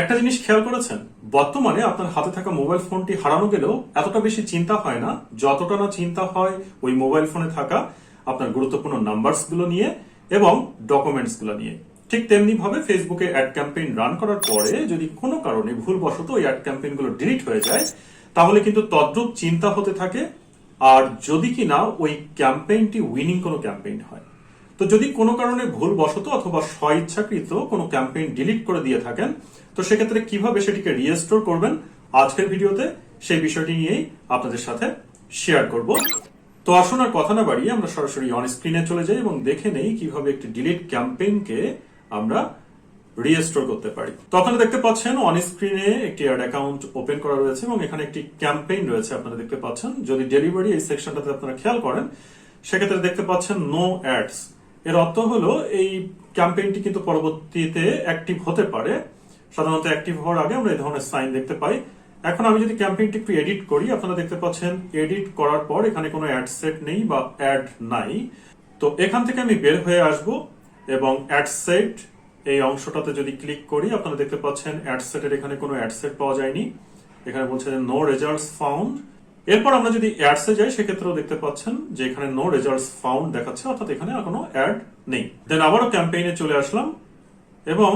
একটা জিনিস খেয়াল করেছেন? বর্তমানে আপনার হাতে থাকা মোবাইল ফোনটি হারানো গেলেও এতটা বেশি চিন্তা হয় না। যতটা না চিন্তা হয়, ওই মোবাইল ফোনে থাকা আপনার গুরুত্বপূর্ণ নাম্বারসগুলো নিয়ে এবং ডকুমেন্টসগুলো নিয়ে। ঠিক তেমনি ভাবে ফেসবুকে অ্যাড ক্যাম্পেইন রান করার পরে যদি কোনো কারণে ভুলবশত ওই অ্যাড ক্যাম্পেইনগুলো ডিলিট হয়ে যায়, তাহলে কিন্তু তদ্রুপ চিন্তা হতে থাকে। আর যদি কিনা ওই ক্যাম্পেইনটি উইনিং কোনো ক্যাম্পেইন হয়। তো যদি কোনো কারণে ভুল বশত অথবা স্বইচ্ছাকৃত কোনো ক্যাম্পেইন ডিলিট করে দিয়ে থাকেন, তো সেক্ষেত্রে কীভাবে সেটিকে রিস্টোর করবেন আজকের ভিডিওতে সেই বিষয়টি নিয়েই আপনাদের সাথে শেয়ার করব। তো আসুন আর কথা না বাড়িয়ে আমরা সরাসরি অন স্ক্রিনে চলে যাই এবং দেখে নেই কীভাবে একটি ডিলিট ক্যাম্পেইনকে আমরা রিস্টোর করতে পারি। তো আপনারা দেখতে পাচ্ছেন অন স্ক্রিনে একটি অ্যাড অ্যাকাউন্ট ওপেন করা রয়েছে এবং এখানে একটি ক্যাম্পেইন রয়েছে আপনারা দেখতে পাচ্ছেন। যদি ডেলিভারি এই সেকশনটাতে আপনারা খেয়াল করেন, সেক্ষেত্রে দেখতে পাচ্ছেন নো অ্যাডস এর অর্থ হলো এই ক্যাম্পেইনটি কিন্তু পরবর্তীতে অ্যাক্টিভ হতে পারে। সাধারণত অ্যাক্টিভ হওয়ার আগে আমরা এই ধরনের সাইন দেখতে পাই। এখন আমি যদি ক্যাম্পেইনটি একটু এডিট করি, আপনারা দেখতে পাচ্ছেন এডিট করার পর এখানে কোনো অ্যাড সেট নেই বা অ্যাড নাই। তো এখান থেকে আমি বের হয়ে আসব এবং অ্যাড সেট এই অংশটাতে যদি ক্লিক করি, আপনারা দেখতে পাচ্ছেন অ্যাড সেটের এখানে কোনো অ্যাড সেট পাওয়া যায়নি। এখানে বলছে নো রেজাল্টস ফাউন্ড এরপর আমরা যদি অ্যাডসে যাই, সেক্ষেত্রেও দেখতে পাচ্ছেন যে এখানে নো রেজাল্টস ফাউন্ড দেখাচ্ছে, অর্থাৎ এখানে আর কোনো অ্যাড নেই। দেন আবারও ক্যাম্পেইনে চলে আসলাম, এবং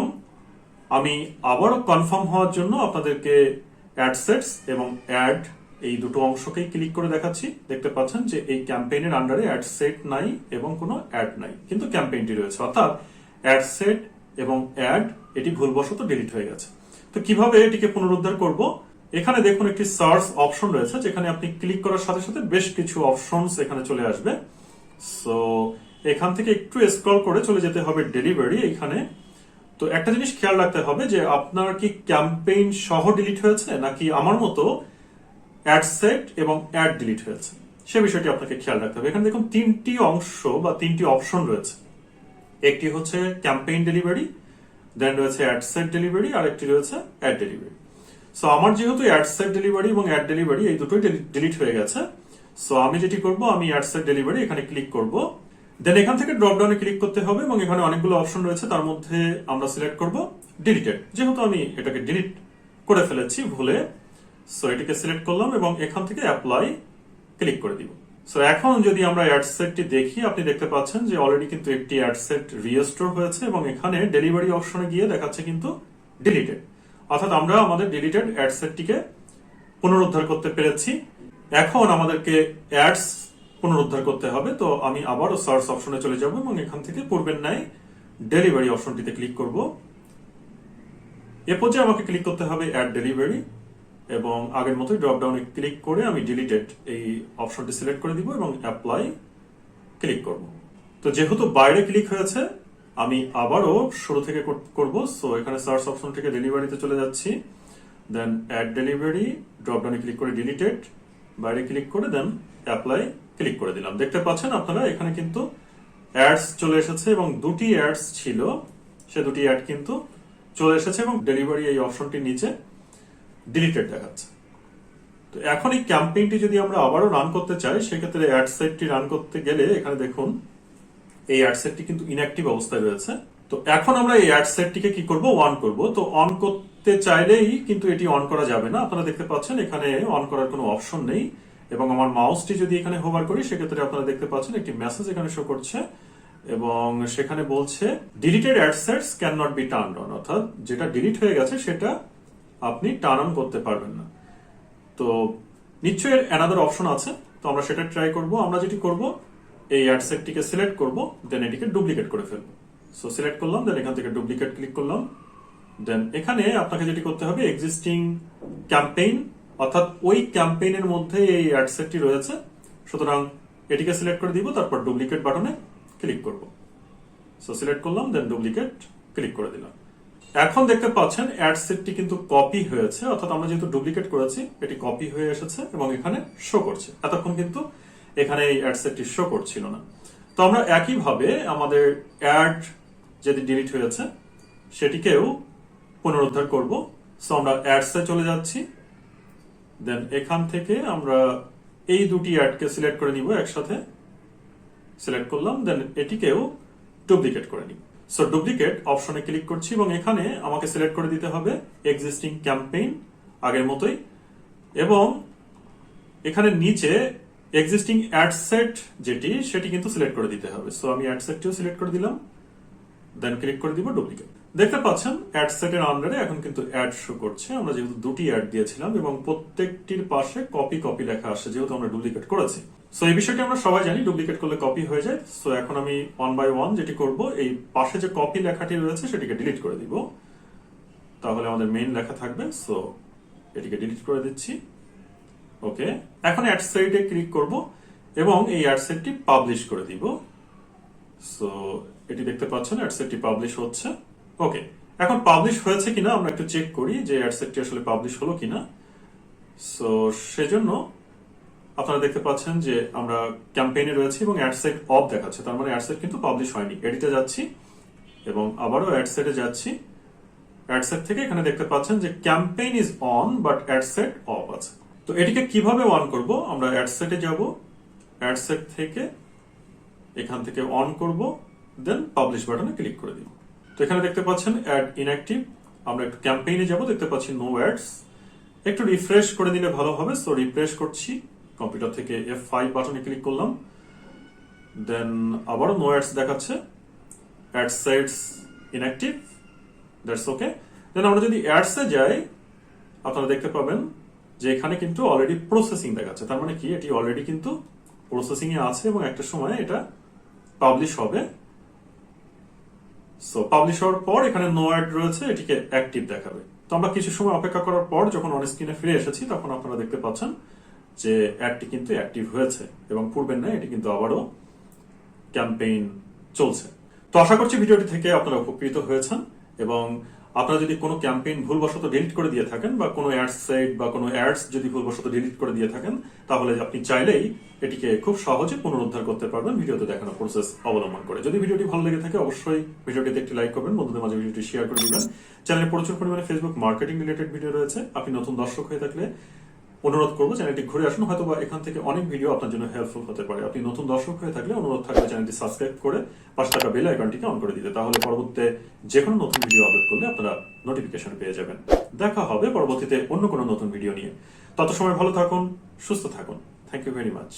আমি আবারও কনফার্ম হওয়ার জন্য আপনাদেরকে অ্যাডসেটস এবং অ্যাড এই দুটো অংশকেই ক্লিক করে দেখাচ্ছি। দেখতে পাচ্ছেন যে এই ক্যাম্পেইনের আন্ডারে অ্যাড সেট নাই এবং কোনো অ্যাড নাই, কিন্তু ক্যাম্পেইনটি রয়েছে। অর্থাৎ অ্যাড সেট এবং অ্যাড এটি ভুলবশত ডিলিট হয়ে গেছে। তো কীভাবে এটিকে পুনরুদ্ধার করব? এখানে দেখুন একটি সার্চ অপশন রয়েছে, যেখানে আপনি ক্লিক করার সাথে সাথে বেশ কিছু অপশনস এখানে চলে আসবে। সো এখান থেকে একটু স্ক্রল করে চলে যেতে হবে ডেলিভারি এখানে। তো একটা জিনিস খেয়াল রাখতে হবে যে, আপনার কি ক্যাম্পেইন সহ ডিলিট হয়েছে, নাকি আমার মতো অ্যাড সেট এবং অ্যাড ডিলিট হয়েছে? সে বিষয়টি আপনাকে খেয়াল রাখতে হবে। এখানে দেখুন তিনটি অংশ বা তিনটি অপশন রয়েছে। একটি হচ্ছে ক্যাম্পেইন ডেলিভারি দেন রয়েছে অ্যাড সেট ডেলিভারি আর একটি রয়েছে অ্যাড ডেলিভারি সো আমার যেহেতু অ্যাড সেট ডেলিভারি এবং অ্যাড ডেলিভারি এই দুটোই ডিলিট হয়ে গেছে। সো আমি যেটি করব, আমি অ্যাড সেট ডেলিভারি এখানে ক্লিক করব। দেন এখান থেকে ড্রপ ডাউনে ক্লিক করতে হবে এবং এখানে অনেকগুলো অপশন রয়েছে, তার মধ্যে আমরা সিলেক্ট করব ডিলিটেড যেহেতু আমি এটাকে ডিলিট করে ফেলেছি ভুলে সো এটিকে সিলেক্ট করলাম এবং এখান থেকে অ্যাপ্লাই ক্লিক করে দিব। সো এখন যদি আমরা অ্যাড সেটটি দেখি, আপনি দেখতে পাচ্ছেন যে অলরেডি কিন্তু একটি অ্যাড সেট রিস্টোর হয়েছে এবং এখানে ডেলিভারি অপশনে গিয়ে দেখাচ্ছে কিন্তু ডিলিটেড অর্থাৎ আমরা আমাদের ডিলিটেড অ্যাড সেটটিকে পুনরুদ্ধার করতে পেরেছি। এখন আমাদেরকে অ্যাডস পুনরুদ্ধার করতে হবে, তো আমি আবারও সার্চ অপশনে চলে যাব এবং এখান থেকে পূর্বের ন্যায় ডেলিভারি অপশনটিতে ক্লিক করব। এ পর্যায়ে আমাকে ক্লিক করতে হবে অ্যাড ডেলিভারি এবং আগের মতোই ড্রপ ডাউনে ক্লিক করে আমি ডিলিটেড এই অপশনটি সিলেক্ট করে দিব এবং অ্যাপ্লাই ক্লিক করব। তো যেহেতু বাইরে ক্লিক হয়েছে আমি আবারও শুরু থেকে করব। সো এখানে সার্চ অপশন থেকে ডেলিভারিতে চলে যাচ্ছি। দেন অ্যাড ডেলিভারি ড্রপ ডাউনে ক্লিক করে ডিলিটেড বাইরে ক্লিক করে দেন অ্যাপ্লাই ক্লিক করে দিলাম। দেখতে পাচ্ছেন আপনারা, এখানে কিন্তু অ্যাডস চলে এসেছে এবং দুটি অ্যাডস ছিল। সে দুটি অ্যাড কিন্তু চলে এসেছে এবং ডেলিভারি এই অপশনটির নিচে ডিলিটেড দেখাচ্ছে। তো এখন এই ক্যাম্পেইনটি যদি আমরা আবারও রান করতে চাই, সেক্ষেত্রে অ্যাড সেটটি রান করতে গেলে এখানে দেখুন এই অ্যাড সেটটি কিন্তু ইনঅ্যাক্টিভ অবস্থায় রয়েছে। তো এখন আমরা এই অ্যাড সেটটিকে কি করব? অন করব। তো অন করতে চাইলেই কিন্তু এটি অন করা যাবে না। আপনারা দেখতে পাচ্ছেন এখানে অন করার কোনো অপশন নেই। এবং আমার মাউসটি যদি এখানে হোভার করি, সেক্ষেত্রে আপনারা দেখতে পাচ্ছেন একটি মেসেজ এখানে শো করছে। এবং সেখানে বলছে deleted ad sets can not be turn on অর্থাৎ যেটা ডিলিট হয়ে গেছে, সেটা আপনি টার্ন অন করতে পারবেন না। তো নিশ্চয়ই অ্যানাদার অপশন আছে। তো আমরা সেটা ট্রাই করব। আমরা যেটি করব এই অ্যাডসেটটিকে সিলেক্ট করব দেন এটিকে ডুপ্লিকেট করে ফেলব। সো সিলেক্ট করলাম দেন এখান থেকে ডুপ্লিকেট ক্লিক করলাম। দেন এখানে আপনাকে যেটি করতে হবে এক্সিস্টিং ক্যাম্পেইন অর্থাৎ ওই ক্যাম্পেইনের মধ্যে এই অ্যাডসেটটি রয়েছে। সুতরাং এটিকে সিলেক্ট করে দিব, তারপর ডুপ্লিকেট বাটনে ক্লিক করব। সো সিলেক্ট করলাম দেন ডুপ্লিকেট ক্লিক করে দিলাম। এখন দেখতে পাচ্ছেন অ্যাডসেটটি কিন্তু কপি হয়েছে, অর্থাৎ আমরা যেহেতু ডুপ্লিকেট করেছি, এটি কপি হয়ে এসেছে এবং এখানে শো করছে। এতক্ষণ কিন্তু এখানে এই অ্যাডসেটটি শো করছিল না। তো আমরা একইভাবে আমাদের অ্যাড যেটি ডিলিট হয়েছে, সেটিকেও পুনরুদ্ধার করব। সো আমরা অ্যাডসে চলে যাচ্ছি। দেন এখান থেকে আমরা এই দুটি অ্যাডকে সিলেক্ট করে নিব একসাথে। সিলেক্ট করলাম দেন এটিকেও ডুপ্লিকেট করে নিব। সো ডুপ্লিকেট অপশনে ক্লিক করছি এবং এখানে আমাকে সিলেক্ট করে দিতে হবে এক্সিস্টিং ক্যাম্পেইন আগের মতোই। এবং এখানে নিচে এক্সিস্টিং অ্যাড সেট যেটি, সেটি কিন্তু সিলেক্ট করে দিতে হবে। সো আমি অ্যাড সেটটিও সিলেক্ট করে দিলাম। দেন ক্লিক করে দিব ডুপ্লিকেট দেখতে পাচ্ছেন অ্যাড সেটের আন্ডারে এখন কিন্তু অ্যাড শো করছে। আমরা যেহেতু দুটি অ্যাড দিয়েছিলাম এবং প্রত্যেকটির পাশে কপি কপি লেখা আসছে, যেহেতু আমরা ডুপ্লিকেট করেছি। সো এই বিষয়টি আমরা সবাই জানি ডুপ্লিকেট করলে কপি হয়ে যায়। সো এখন আমি ওয়ান বাই ওয়ান যেটি করব, এই পাশে যে কপি লেখাটি রয়েছে, সেটিকে ডিলিট করে দিব। তাহলে আমাদের মেইন লেখা থাকবে। সো এটিকে ডিলিট করে দিচ্ছি। ওকে? এখন অ্যাড সেটে ক্লিক করব এবং এই অ্যাড সেটটি পাবলিশ করে দিব। সো, এটি দেখতে পাচ্ছেন অ্যাডসেটটি পাবলিশ হচ্ছে। ওকে, এখন পাবলিশ হয়েছে কিনা আমরা একটু চেক করি যে অ্যাডসেটটি আসলে পাবলিশ হলো কিনা। সো, সেজন্য আপনারা দেখতে পাচ্ছেন যে আমরা ক্যাম্পেইনে রয়েছি এবং অ্যাডসেট অফ দেখাচ্ছে। তার মানে অ্যাডসেট কিন্তু পাবলিশ হয়নি। এডিটে যাচ্ছি এবং আবারও অ্যাডসেটে যাচ্ছি। অ্যাডসেট থেকে এখানে দেখতে পাচ্ছেন যে campaign is on, but ad set off আছে। তো এটিকে কীভাবে অন করব? আমরা অ্যাডসেটে যাব। অ্যাডসেট থেকে এখান থেকে অন করব। দেন পাবলিশ বাটনে ক্লিক করে দিব। তো এখানে দেখতে পাচ্ছেন অ্যাড ইনঅ্যাক্টিভ আমরা একটু ক্যাম্পেইনে যাব, দেখতে পাচ্ছি নো অ্যাডস একটু রিফ্রেশ করে দিলে ভালো হবে। সো রিফ্রেশ করছি। কম্পিউটার থেকে এফ ফাইভ বাটনে ক্লিক করলাম। দেন আবারও নো অ্যাডস দেখাচ্ছে। Ad sets inactive that's okay then আমরা যদি অ্যাডসে যাই, আপনারা দেখতে পাবেন যে এখানে কিন্তু অলরেডি প্রসেসিং দেখাচ্ছে। তার মানে কি? এটি অলরেডি কিন্তু প্রসেসিং এ আছে এবং একটা সময় এটা পাবলিশ হবে। সো পাবলিশ হওয়ার পর এখানে নো অ্যাড রয়েছে, এটিকে অ্যাক্টিভ দেখাবে। তো আমরা কিছু সময় অপেক্ষা করার পর যখন অন স্ক্রিনে ফিরে এসেছি, তখন আপনারা দেখতে পাচ্ছেন যে অ্যাডটি কিন্তু অ্যাক্টিভ হয়েছে এবং পূর্বের না এটি কিন্তু আবারও ক্যাম্পেইন চলছে। তো আশা করছি ভিডিওটি থেকে আপনারা উপকৃত হয়েছেন এবং আপনারা যদি কোনো ক্যাম্পেইন ভুলবশত ডিলিট করে দিয়ে থাকেন বা কোনো অ্যাডস সাইট বা কোনো অ্যাডস যদি ভুলবশত ডিলিট করে দিয়ে থাকেন, তাহলে আপনি চাইলেই এটিকে খুব সহজে পুনরুদ্ধার করতে পারবেন ভিডিওতে দেখানো প্রসেস অবলম্বন করে। যদি ভিডিওটি ভালো লেগে থাকে, অবশ্যই ভিডিওটিতে একটি লাইক করবেন, বন্ধুদের মাঝে ভিডিওটি শেয়ার করে দিবেন। চ্যানেলে প্রচুর পরিমাণে ফেসবুক মার্কেটিং রিলেটেড ভিডিও রয়েছে। আপনি নতুন দর্শক হয়ে থাকলে অনুরোধ করব চ্যানেলটি ঘুরে আসুন হয়তো বা এখান থেকে অনেক ভিডিও আপনার জন্য হেল্পফুল হতে পারে। আপনি নতুন দর্শক হয়ে থাকলে অনুরোধ থাকবে চ্যানেলটি সাবস্ক্রাইব করে পাঁচ টাকা বেল আইকনটিকে অন করে দিতে। তাহলে পরবর্তীতে যে কোনো নতুন ভিডিও আপলোড করলে আপনারা নোটিফিকেশন পেয়ে যাবেন। দেখা হবে পরবর্তীতে অন্য কোনো নতুন ভিডিও নিয়ে। তত সময় ভালো থাকুন, সুস্থ থাকুন। Thank you very much